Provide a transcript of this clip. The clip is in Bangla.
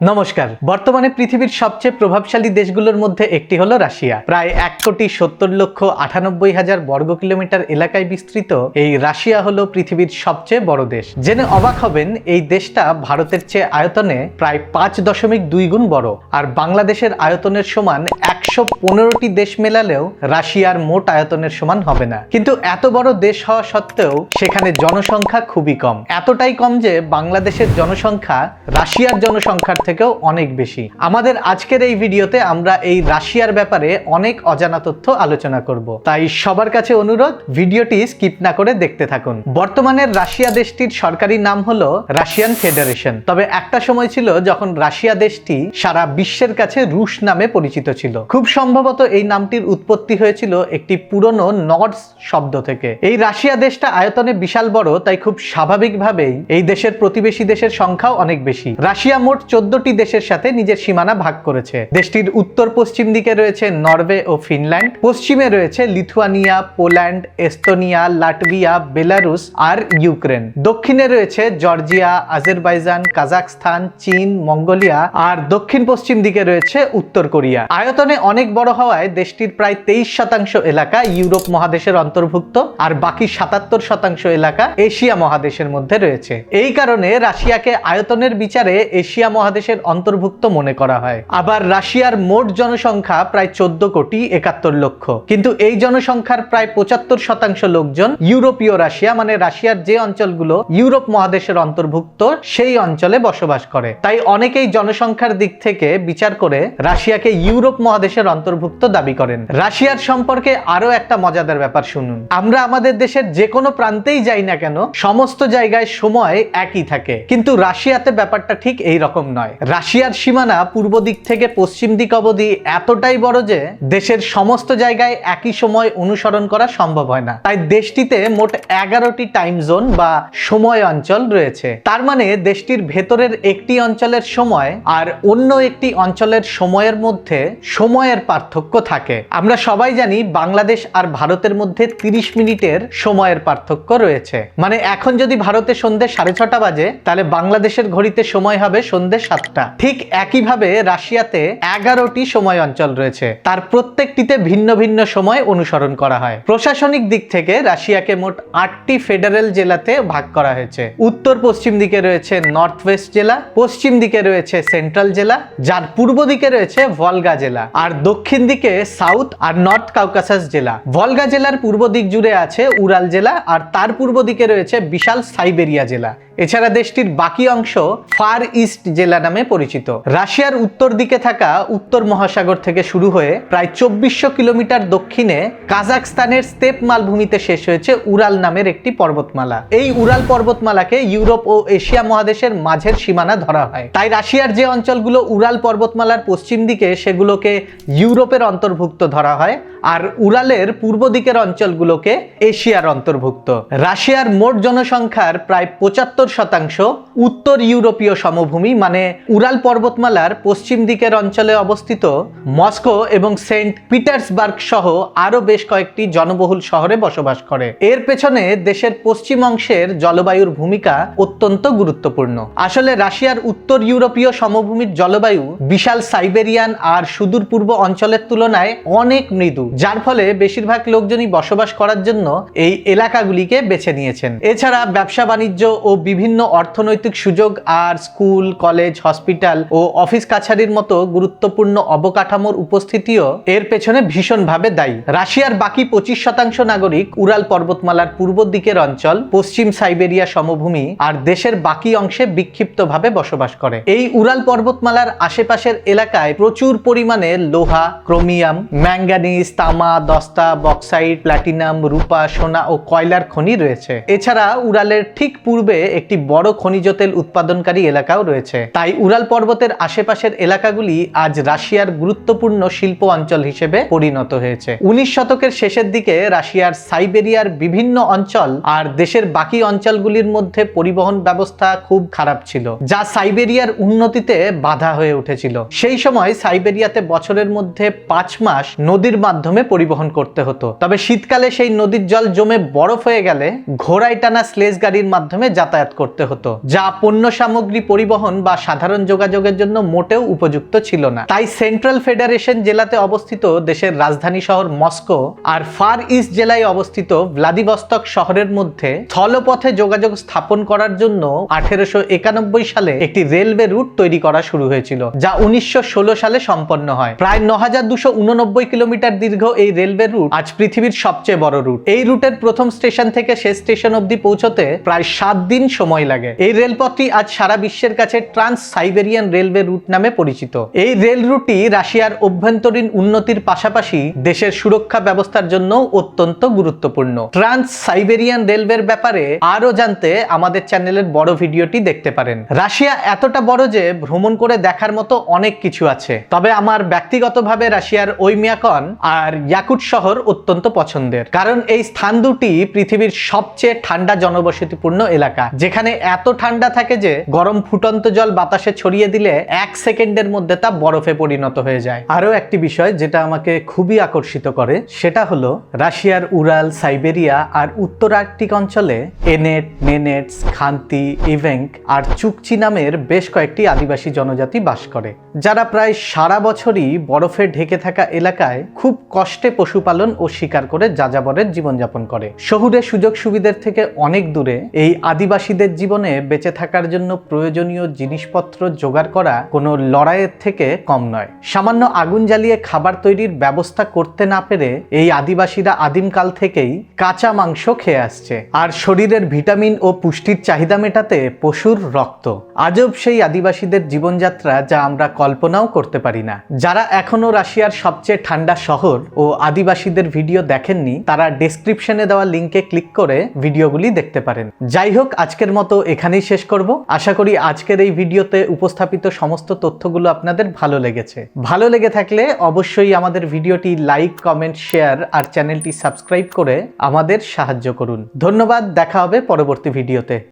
নমস্কার। বর্তমানে পৃথিবীর সবচেয়ে প্রভাবশালী দেশগুলোর মধ্যে একটি হলো রাশিয়া। প্রায় এক কোটি সত্তর লক্ষ আটানব্বই হাজার বর্গ কিলোমিটার এলাকায় বিস্তৃত এই রাশিয়া হলো পৃথিবীর সবচেয়ে বড় দেশ। জেনে অবাক হবেন, এই দেশটা ভারতের চেয়ে আয়তনে প্রায় পাঁচ দশমিক দুই গুণ বড় আর বাংলাদেশের আয়তনের সমান একশো পনেরোটি দেশ মেলালেও রাশিয়ার মোট আয়তনের সমান হবে না। কিন্তু এত বড় দেশ হওয়া সত্ত্বেও সেখানে জনসংখ্যা খুবই কম। এতটাই কম যে বাংলাদেশের জনসংখ্যা রাশিয়ার জনসংখ্যার থেকেও অনেক বেশি। আমাদের আজকের এই ভিডিওতে আমরা এই রাশিয়ার ব্যাপারে অনেক অজানা তথ্য আলোচনা করব। তাই সবার কাছে অনুরোধ, ভিডিওটি স্কিপ না করে দেখতে থাকুন। বর্তমানের রাশিয়া দেশটির সরকারি নাম হলো রাশিয়ান ফেডারেশন। তবে একটা সময় ছিল যখন রাশিয়া দেশটি সারা বিশ্বের কাছে রুশ নামে পরিচিত ছিল। খুব সম্ভবত এই নামটির উৎপত্তি হয়েছিল একটি পুরনো নর্স শব্দ থেকে। এই রাশিয়া দেশটা আয়তনে বিশাল বড়, তাই খুব স্বাভাবিকভাবেই এই দেশের প্রতিবেশী দেশের সংখ্যাও অনেক বেশি। রাশিয়া মোট চোদ্দটি দেশের সাথে নিজের সীমানা ভাগ করেছে। দেশটির উত্তর পশ্চিম দিকে রয়েছে নরওয়ে ও ফিনল্যান্ড। পশ্চিমে রয়েছে Lithuania, Poland, Estonia, Latvia, Belarus আর ইউক্রেন। দক্ষিণে রয়েছে জর্জিয়া, আজেরবাইজান কাজাকস্তান চীন, মঙ্গোলিয়া আর দক্ষিণ পশ্চিম দিকে রয়েছে উত্তর কোরিয়া। আয়তনে অনেক বড় হওয়ায় দেশটির প্রায় তেইশ শতাংশ এলাকা ইউরোপ মহাদেশের অন্তর্ভুক্ত আর বাকি সাতাত্তর শতাংশ এলাকা এশিয়া মহাদেশের মধ্যে রয়েছে। এই কারণে রাশিয়াকে আয়তনের বিচারে এশিয়া মহাদেশের অন্তর্ভুক্ত মনে করা হয়। আবার রাশিয়ার মোট জনসংখ্যা প্রায় চোদ্দ কোটি একাত্তর লক্ষ। কিন্তু এই জনসংখ্যার প্রায় পঁচাত্তর শতাংশ লোকজন ইউরোপীয় রাশিয়া মানে রাশিয়ার যে অঞ্চলগুলো ইউরোপ মহাদেশের অন্তর্ভুক্ত, সেই অঞ্চলে বসবাস করে। তাই অনেকেই জনসংখ্যার দিক থেকে বিচার করে রাশিয়াকে ইউরোপ মহাদেশের অন্তর্ভুক্ত দাবি করেন। রাশিয়ার সম্পর্কে আরও একটা মজাদার ব্যাপার শুনুন। আমরা আমাদের দেশের যে কোনো প্রান্তেই যাই না কেন, সমস্ত জায়গায় সময় একই থাকে। কিন্তু রাশিয়াতে ব্যাপারটা ঠিক এই রকম নয়। রাশিয়ার সীমানা পূর্ব দিক থেকে পশ্চিম দিক অবধি এতটাই বড় যে দেশের সমস্ত জায়গায় একই সময় অনুসরণ করা সম্ভব হয় না। তাই দেশটিতে মোট এগারোটি টাইম জোন বা সময় অঞ্চল রয়েছে। তার মানে দেশটির ভেতরের একটি অঞ্চলের সময় আর অন্য একটি অঞ্চলের সময়ের মধ্যে সময়ের পার্থক্য থাকে। আমরা সবাই জানি বাংলাদেশ আর ভারতের মধ্যে তিরিশ মিনিটের সময়ের পার্থক্য রয়েছে। মানে এখন যদি ভারতে সন্ধে সাড়ে ছটা বাজে, তাহলে বাংলাদেশের ঘড়িতে সময় হবে সন্ধে সাতটা। ঠিক একইভাবে রাশিয়াতে এগারোটি সময় অঞ্চল রয়েছে। তার প্রত্যেকটিতে ভিন্ন ভিন্ন সময় অনুসরণ করা হয়। প্রশাসনিক দিক থেকে রাশিয়াকে মোট আটটি ফেডারেল জেলাতে ভাগ করা হয়েছে। উত্তর পশ্চিম দিকে রয়েছে নর্থ ওয়েস্ট জেলা, পশ্চিম দিকে রয়েছে সেন্ট্রাল জেলা, যার পূর্ব দিকে রয়েছে ভলগা জেলা, আর দক্ষিণ দিকে সাউথ আর নর্থ কাউকাসাস জেলা। ভলগা জেলার পূর্ব দিক জুড়ে আছে উরাল জেলা, আর তার পূর্ব দিকে রয়েছে বিশাল সাইবেরিয়া জেলা। এছাড়া দেশটির বাকি অংশ ফার ইস্ট জেলা নামে পরিচিত। রাশিয়ার উত্তর দিকে থাকা উত্তর মহাসাগর থেকে শুরু হয়ে প্রায় চব্বিশশো কিলোমিটার দক্ষিণে কাজাকস্তানের স্তেপ মালভূমিতে শেষ হয়েছে উরাল নামের একটি পর্বতমালা। এই উরাল পর্বতমালাকে ইউরোপ ও এশিয়া মহাদেশের মাঝের সীমানা ধরা হয়। তাই রাশিয়ার যে অঞ্চলগুলো উরাল পর্বতমালার পশ্চিম দিকে সেগুলোকে ইউরোপের অন্তর্ভুক্ত ধরা হয়। আর উরালের পূর্ব দিকের অঞ্চলগুলোকে এশিয়ার অন্তর্ভুক্ত। রাশিয়ার মোট জনসংখ্যার প্রায় পঁচাত্তর শতাংশ উত্তর ইউরোপীয় সমভূমি মানে উরাল পর্বতমালার পশ্চিম দিকের অঞ্চলে অবস্থিত। মস্কো এবং সেন্ট পিটার্সবার্গ সহ আরও বেশ কয়েকটি জনবহুল শহরে বসবাস করে। এর পেছনে দেশের পশ্চিম অংশের জলবায়ুর ভূমিকা অত্যন্ত গুরুত্বপূর্ণ। আসলে রাশিয়ার উত্তর ইউরোপীয় সমভূমির জলবায়ু বিশাল সাইবেরিয়ান আর সুদূর পূর্ব অঞ্চলের তুলনায় অনেক মৃদু। যার ফলে বেশিরভাগ লোকজনই বসবাস করার জন্য এই এলাকাগুলিকে বেছে নিয়েছেন। এছাড়া ব্যবসা বাণিজ্য ও বিভিন্ন অর্থনৈতিক সুযোগ আর স্কুল, কলেজ, হসপিটাল ও অফিস কাছারির মতো গুরুত্বপূর্ণ অবকাঠামোর উপস্থিতিও এর পেছনে ভীষণভাবে দায়ী। রাশিয়ার বাকি পঁচিশ শতাংশ নাগরিক উরাল পর্বতমালার পূর্ব দিকের অঞ্চল, পশ্চিম সাইবেরিয়া সমভূমি আর দেশের বাকি অংশে বিক্ষিপ্তভাবে বসবাস করে। এই উরাল পর্বতমালার আশেপাশের এলাকায় প্রচুর পরিমাণে লোহা, ক্রোমিয়াম, ম্যাঙ্গানিজ তামা, দস্তা, বক্সাইট প্ল্যাটিনাম রূপা, সোনা ও কয়লার খনি রয়েছে। এছাড়া উরালের ঠিক পূর্বে একটি বড় খনিজ তেল উৎপাদনকারী এলাকাও রয়েছে। তাই উরাল পর্বতের আশেপাশের এলাকাগুলি আজ রাশিয়ার গুরুত্বপূর্ণ শিল্প অঞ্চল হিসেবে পরিণত হয়েছে। উনিশ শতকের শেষের দিকে রাশিয়ার সাইবেরিয়ার বিভিন্ন অঞ্চল আর দেশের বাকি অঞ্চলগুলির মধ্যে পরিবহন ব্যবস্থা খুব খারাপ ছিল, যা সাইবেরিয়ার উন্নতিতে বাধা হয়ে উঠেছিল। সেই সময় সাইবেরিয়াতে বছরের মধ্যে পাঁচ মাস নদীর মাধ্যমে মাধ্যমে পরিবহন করতে হতো। তবে শীতকালে সেই নদীর জল জমে বরফ হয়ে গেলে ঘোড়ায় টানা স্লেজ গাড়ির মাধ্যমে যাতায়াত করতে হতো, যা পণ্য সামগ্রী পরিবহন বা সাধারণ যোগাযোগের জন্য মোটেও উপযুক্ত ছিল না। তাই সেন্ট্রাল ফেডারেশন জেলাতে অবস্থিত দেশের রাজধানী শহর মস্কো আর ফার ইস্ট জেলায় অবস্থিত ভ্লাদিভস্তক শহরের মধ্যে স্থলপথে যোগাযোগ স্থাপন করার জন্য আঠেরোশো একানব্বই সালে একটি রেলওয়ে রুট তৈরি করা শুরু হয়েছিল, যা উনিশশো ষোলো সালে সম্পন্ন হয়। প্রায় ন কিলোমিটার দীর্ঘ এই রেলওয়ে রুট আজ পৃথিবীর সবচেয়ে বড় রুট। এই রুটের প্রথম স্টেশন থেকে শেষ স্টেশন অবধি পৌঁছতে প্রায় সাত দিন সময় লাগে। এই রেলপথটি আজ সারা বিশ্বের কাছে ট্রান্স সাইবেরিয়ান রেলওয়ে রুট নামে পরিচিত। এই রেল রুটটি রাশিয়ার অভ্যন্তরীণ উন্নতির পাশাপাশি দেশের সুরক্ষা ব্যবস্থার জন্য অত্যন্ত গুরুত্বপূর্ণ। ট্রান্স সাইবেরিয়ান রেলওয়ের ব্যাপারে আরও জানতে আমাদের চ্যানেলের বড় ভিডিওটি দেখতে পারেন। রাশিয়া এতটা বড় যে ভ্রমণ করে দেখার মতো অনেক কিছু আছে। তবে আমার ব্যক্তিগতভাবে রাশিয়ার ওই ওইমিয়াকন আর ইয়াকুট শহর অত্যন্ত পছন্দের। কারণ এই স্থান দুটি পৃথিবীর সবচেয়ে ঠান্ডা জনবসতিপূর্ণ এলাকা। যেখানে এত ঠান্ডা থাকে যে, গরম ফুটন্ত জল বাতাসে ছড়িয়ে দিলে এক সেকেন্ডের মধ্যে তা বরফে পরিণত হয়ে যায়। আরও একটি বিষয় যেটা আমাকে খুবই আকর্ষিত করে, সেটা হলো রাশিয়ার উরাল সাইবেরিয়া আর উত্তর আর্কটিক অঞ্চলে এনেট, নেনেটস, খান্তি, ইভেঙ্ক আর চুকচি নামের বেশ কয়েকটি আদিবাসী জনজাতি বাস করে। যারা প্রায় সারা বছরই বরফে ঢেকে থাকা এলাকায় খুব কষ্টে পশুপালন ও শিকার করে যাযাবরের জীবনযাপন করে। শহুরে সুযোগ সুবিধার থেকে অনেক দূরে এই আদিবাসীদের জীবনে বেঁচে থাকার জন্য প্রয়োজনীয় জিনিসপত্র জোগাড় করা কোনো লড়াইয়ের থেকে কম নয়। সামান্য আগুন জ্বালিয়ে খাবার তৈরির ব্যবস্থা করতে না পেরে এই আদিবাসীরা আদিমকাল থেকেই কাঁচা মাংস খেয়ে আসছে। আর শরীরের ভিটামিন ও পুষ্টির চাহিদা মেটাতে পশুর রক্ত। আজব সেই আদিবাসীদের জীবনযাত্রা যা আমরা কল্পনাও করতে পারি না। যারা এখনও রাশিয়ার সবচেয়ে ঠান্ডা শহর ও আদিবাসীদের ভিডিও দেখেননি, তারা ডেসক্রিপশনে দেওয়া লিঙ্কে ক্লিক করে ভিডিওগুলি দেখতে পারেন। যাই হোক, আজকের মতো এখানেই শেষ করব। আশা করি আজকের এই ভিডিওতে উপস্থাপিত সমস্ত তথ্যগুলো আপনাদের ভালো লেগেছে। ভালো লেগে থাকলে অবশ্যই আমাদের ভিডিওটি লাইক কমেন্ট শেয়ার আর চ্যানেলটি সাবস্ক্রাইব করে আমাদের সাহায্য করুন। ধন্যবাদ, দেখা হবে পরবর্তী ভিডিওতে।